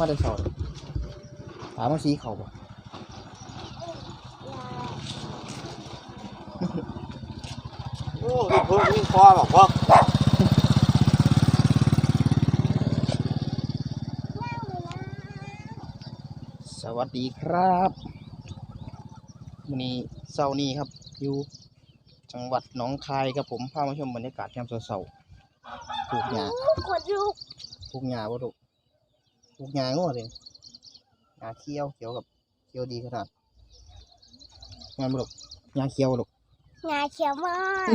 ตาก็มาได้สอนตามาสีเขาบ่โอ้ยเพิ่งยิ่งคอบอกพ่อสวัสดีครับวันนี้เสาร์นี้ครับอยู่จังหวัดหนองคายครับผมพามาชมบรรยากาศยามเสาร์ๆปลูกหญ้าขนลุกปลูกหญ้าบ่ลูกป ลูกหญ้าง้อเลยหญ้าเขียวเขียวกับเขียวดีขนาดงานบ่ลูกหญ้าเขียวบ่ลูกงาเขียวมาก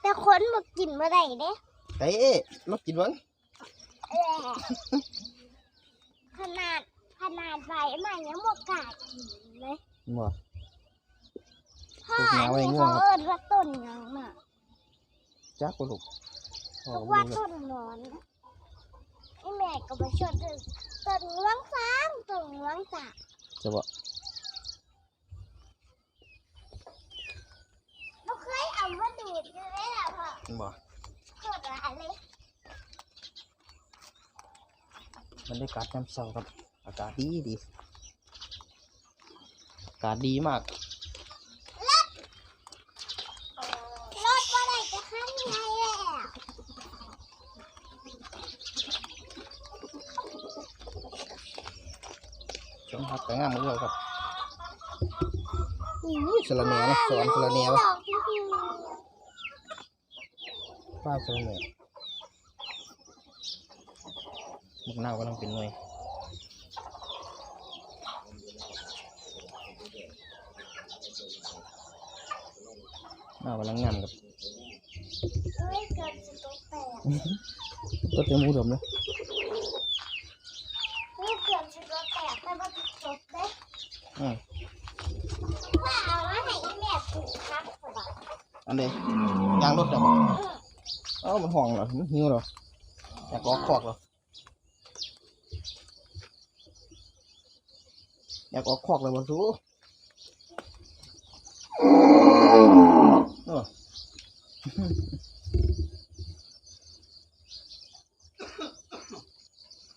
แต่คนมากินเมื่อไหร่เด้เอ๊ะลองกินเบ้างแหละขนาดขนาดใบมันยังบอกกล้ากินเลยบ่พ่อปลูกงาไว้อันนี้ง่วเขางครับเอิ้นว่าต้นหยังน่ะจักบ่ลูกพ่อบอกก็ว่าบ่รู้ต้นหนอน ไอ้แม่ก็ไปชดต้นต้นงวงฟางต้นงวงสาจะบ่เราเคยเอามาดูดอยู่เลยล่ะพ่อบ่โคตรร้ายเลยบรรยากาศยามเช้าครับ อากาศดีดี อากาศดีมาก รถว่าไรจะขั้นไงแหละ ชมพักแต่งามมาเลยครับอุ้ยสะระแหน่นะสอนสะระแหน่วะดอกที่คือป้าสะระแหน่มุกนาวกำลังเป็นหน่วยนาวกำลังงามครับเอ้ยเกือบจะตกแตกต้นเต็มหูดมเลย เอ้ยเกือบจะตกแตกแต่ว่าตกได้ อืม ว่าเอามาให้อีแม่ปลูกครับสบาย อันเดยยางรถดับเอ้ามันห่องเหรอมันหิวเหรออยากออกคอกเหรออยากออกคอกเลยบ่สู้เออ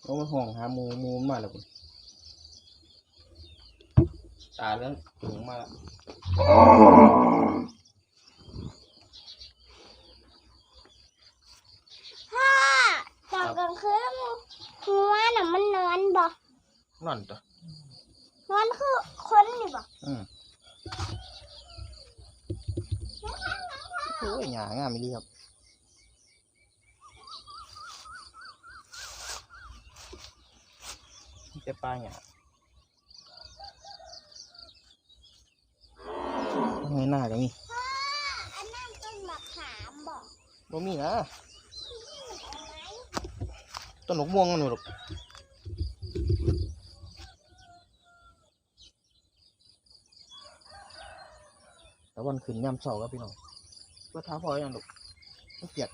โอ้มันห่องหาหมูหมูมันมาแล้วคุณตาเรื่องถึงมาแล้ว พ่อตอนกลางคืนหัวน่ะมันนอนบ่ นั่นจ้ะนอนคือคนนี่บ่อืมโอ้ยหยางามอีหลีครับนี่จะปลาหยาไงหน้าก็มีพ่ออันนั้นต้นมะขามบ่บ่มีนะเอาไหมต้นหลกม่วงมันบ่ลูก แต่วันขึ้นยามเสาครับพี่น้องเพื่อท้าพออยังลูกไม่เกียด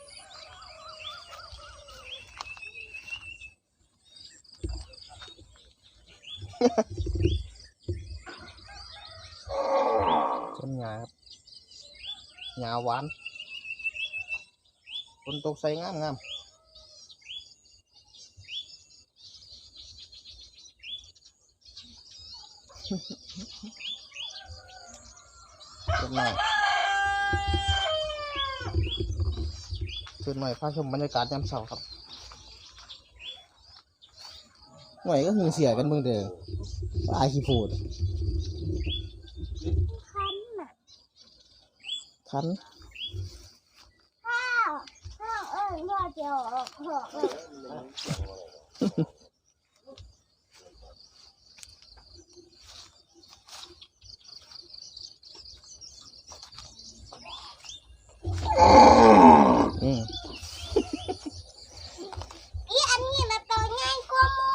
ต้นหญ้าครับหญ้าหวานฝนตกใส่งามงาม ต้นหน่อยต้นหน่อยพาชมบรรยากาศยามเช้าครับหน่อยก็หึงเสียกันเบิ่งเด้ออายขี้พูดคันน่ะคันพ่อพ่อเอิ้นพ่อเจียวออ หอกเลย อืม อีอันนี้มันตัวง่ายกว่าหมู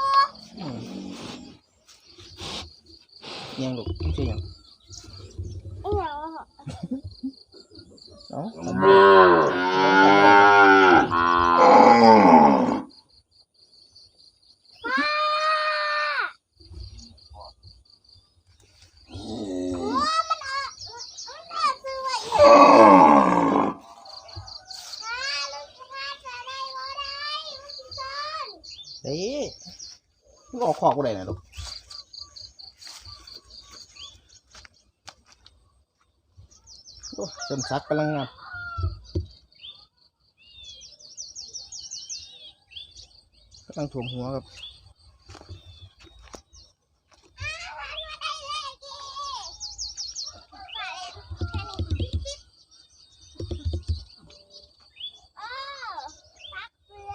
อืมยังลูกไม่ใช่ยัง อีหยังเหรอ เอ้าเฮ้ย มันอกขอกบ่ได้นะลูกโอ้เติมซักกำลังงามกำลังถ่วมหัวครับออพักเพื่อ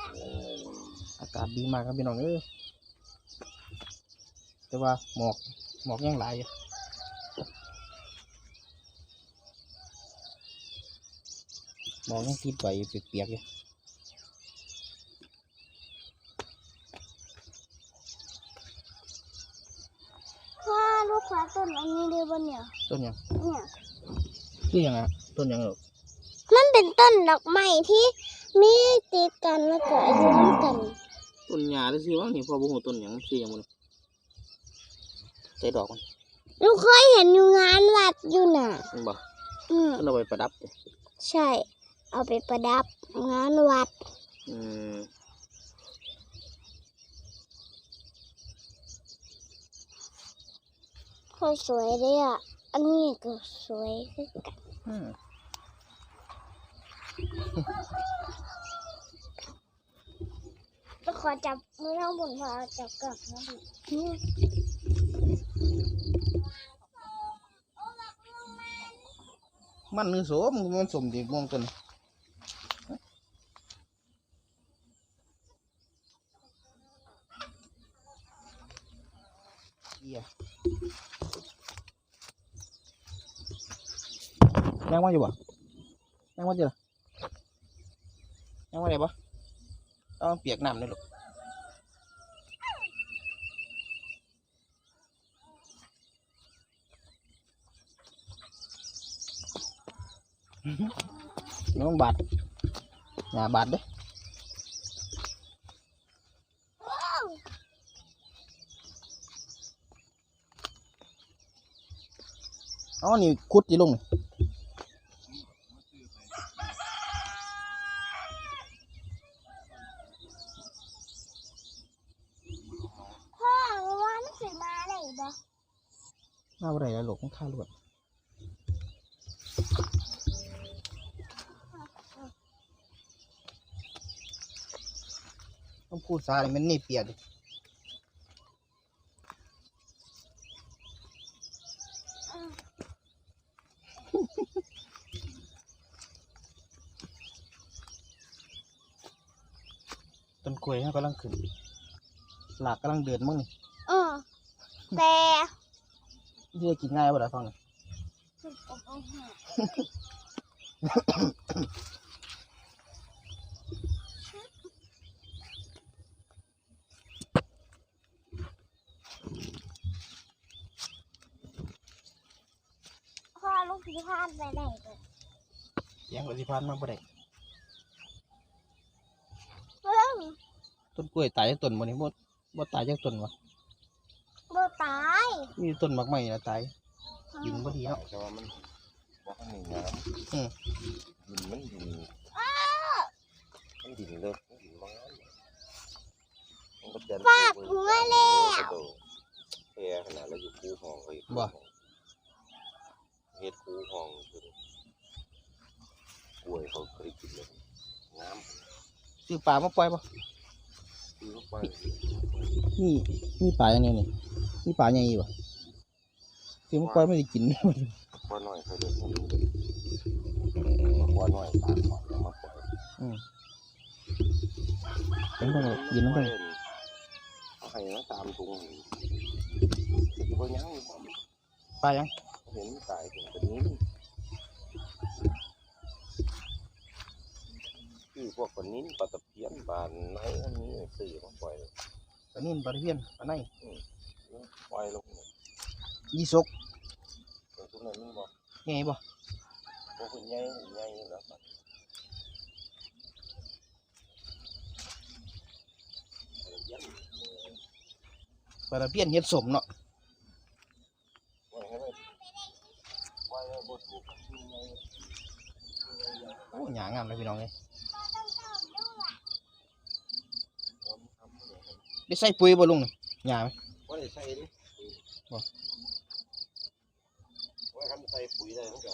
อากาศดีมากครับพี่น้องเอ้ย แต่ว่าหมอกหมอกยังหลายอยู่หมอกยังติดไปเปียกๆอยู่พ่อลูกขวาต้นอันนี้เดียวบนเนี่ยต้นหยังเนี่ยชื่อหยังอะต้นหยังหรอกมันเป็นต้นดอกไม้ที่มีติดกันแล้วก็อายุน้ำกันต้นหญ้าได้สิวะนี่พ่อบ่ฮู้ต้นหยังชื่อหยังบ่นี่ ใส่ดอกมันหนูเคยเห็นอยู่งานวัดอยู่น่ะเห็นบ่อืมเพิ่นเอาไปประดับเด้ใช่ เอาไปประดับงานวัด อืมโคตรสวยเลยอะ อันนี้ก็สวยคือกันอืมจะขอจับมือทั้งบนพอจับกลับนะพี่ มันคือโสมมันสมดีม่วงต้นเหี้ยยังว่าอยู่บ่ยังว่าอยู่ล่ะยังว่าได้บ่ต้องเปียกน้ำเลยลูก น้องบาดหน้าบาดเด้อ๋อนี่คุดจีลงนี่พ่อว่ามันสิมาไหนบ่มาบ่ได้แล้วลูกมันค่าลวด ต้องพูดซาเลยมันนี่เปียกดิต้นกล้วยเขากำลังขึ้นหลากกำลังเดือดมั้งนี่เออ แต่ที่จะกินง่ายบ่ได้ฟังนี่ พ่อลูกพี่พานไปไหนเลยเสียงรถสิพานมาบ่ได้เรื่องต้นกล้วยตายจากต้นบ่นี่บ่บ่ตายจากต้นวะบ่ตายมีต้นหมากไม้นะตายกินบ่ดีเนาะแต่ว่ามันว่าข้างในน้อืมำดินมันดินมันดินเลิกมันดินบางอันมันก็เดินฟาดหัวแล้วแพรขนาดเราอยู่คูห้องเขาอีก เฮ็ดคูห้องจนกล้วยเขาเคยกินเลยน้ซื้อปลามาปล่อยบ่ำคือเข้าไปนี่มีปลาอย่างนี้นี่มีปลาใหญ่อยู่บ่ซื้อมาปล่อยไม่ได้กินพอหน่อยเขาเดินให้ดูพอหน่อยตามก่อนแล้วมาปล่อยเป็นต้องกินน้ำไปเอาให้ nó tạm cùng thì có nhắn như vậy ปลายัง hiện tại thì tự nhiên คือพวกคนนี้ปลาตะเพียนบานไหนอันนี้สื่อมาปล่อยปลานิ่นปลาตะเพียนปลาในปล่อยลงยี่สกตรงนั้นนี่บอกใหญ่บ่พวกคนใหญ่ใหญ่แล้วมันปลาตะเพียนเฮ็ดสมเนาะ ปล่อยให้มันปล่อยแล้วบดถูกใหญ่ โอ้หยางามเลยพี่น้องเลยได้ใส่ปุ๋ยบ่ลุงนี่หญ้าไหมว่าได้ใส่ดิบ่ว่าคันใส่ปุ๋ยได้มันก็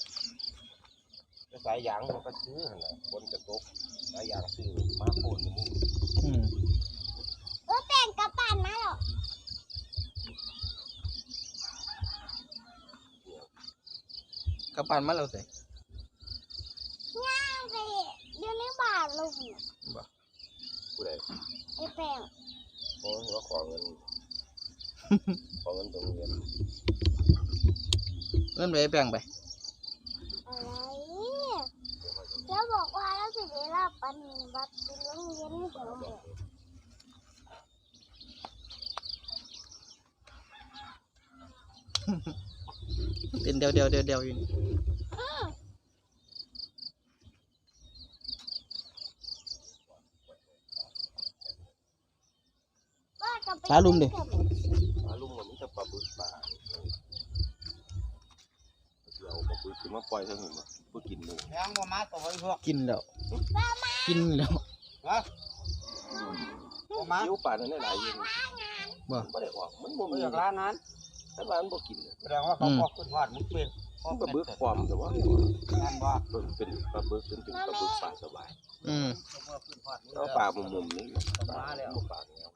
สายยางมันก็ซื้อหั่นน่ะบนกระตกสายยางซื้อมาโคนนี่อืมเออแต่งกระปั่นมาหรอ กกระปันมาแล้วสิย่างไปเดี๋ยวนี้บาทลุงผู้ใดไอ้แป้งเพราะว่าขอเงิน ขอเงินตรงเรียนเงินไปแบ่งไปอะไรแล้วบอกว่าแล้วสิได้รับปันบัตรเป็นโรงเรียนของเด็ก เต้นเดียวเดียวเดียวเดียวอยู่นี่ว่าจะไปช้าลุมดิปลาลุ่มมันมีแต่ปลาบึกปลาเดี๋ยวปลาบึกขึ้นมาปล่อยเท่าไหร่บ่บ่กินเลยยังบ่มาตัวไว้พวกกินแล้วกินแล้วบ่มาเดี๋ยวปลานั้นหลายๆอยู่บ่บ่ได้ออกมันบ่บ่มีอยากล้างนั้ นแต่ว่ามันบ่กินเลยแสดงว่าเขาบอกขึ้นฮอดมุกเป็นมันปลาบึกความแต่ว่างานบ่เป็นปลาบึกเป็นถึงปลาบึกปลาสบายอืม เขาบอกขึ้นฮอดมุกแล้วปลามุมๆนี่ปลามาแล้วบ่ปลาแล้ว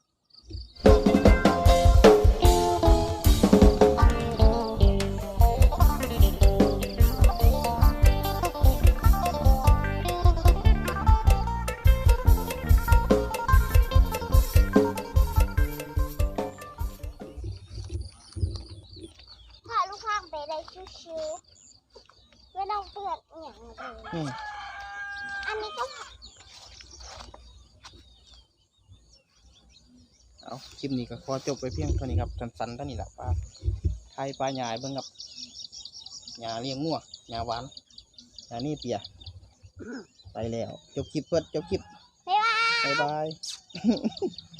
อย่างเลยอืมอันนี้ก็เอาคลิปนี้ก็ขอจบไปเพียงเท่านี้ครับสั้นๆเท่านี้แหละปลาไทยปลาหยายเบิ่งครับหยาเลี้ยงงัวหยาหวานหยานี่เปียไปแล้ว จบคลิปเปิดจบคลิป บ๊ายบาย บ๊ายบาย